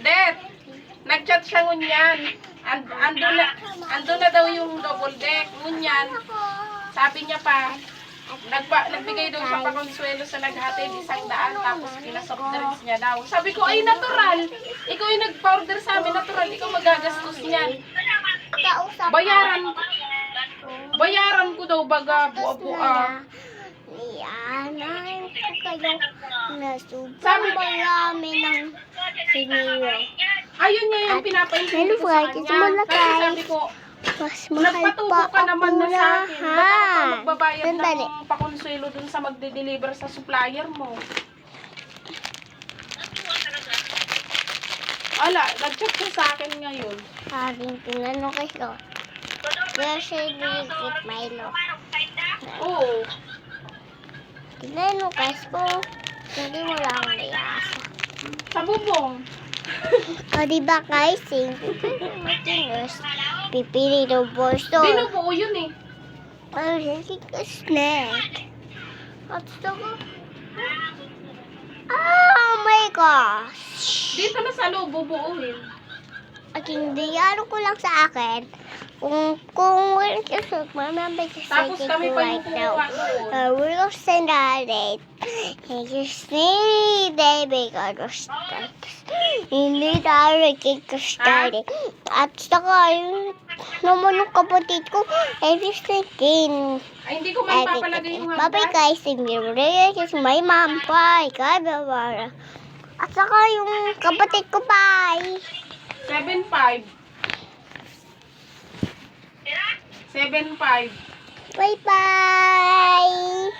Det, nag-chat siya ngunyan. And, ando na, ando na daw yung double deck. Ngunyan, sabi niya pa, nagpa, nagbigay daw siya pa konsuelo sa naghatid isang daan tapos pinasoft drinks niya daw. Sabi ko, ay natural. Ikaw yung nag-order sa amin, natural. Ikaw magagastos niyan. Bayaran, bayaran ko daw baga buwa-buwa. Iyanan ko kayo na sobrang marami ng siniro. Ayun nga yung pinapaintindi ko sa kanya. Sumula, Kasi sabi ko, Mas mahal pa ka naman na sa akin. Ba't ako magbabayad Sandali. ng pakonsuelo dun sa magde-deliver sa supplier mo? Ala, nag-chat siya sa akin ngayon. Sabi tinanong kayo. Where should we get Milo? Oo. Tinanong guys kung hindi mo lang nayasa. Sa bubong. O diba guys, hindi matinos. Pipili ng boso. Binubuo yun eh. Ang hindi ka snack. At saka... Oh my gosh! Dito na sa loob, bubuuin. At hindi, ano ko lang sa akin, kung, kung we're just, mamamay just Tapos like kami it pa right now. Uh, we're gonna send out it. He just need a big start. Hindi tayo nagkikastart. At saka, naman yung kapatid ko, I just thinking, Ay, hindi ko I man papalagay yung Bye bye hagdan. guys, thank you very my mom, bye, God, At saka yung kapatid ko, bye. 7-5. 7.5. Bye-bye!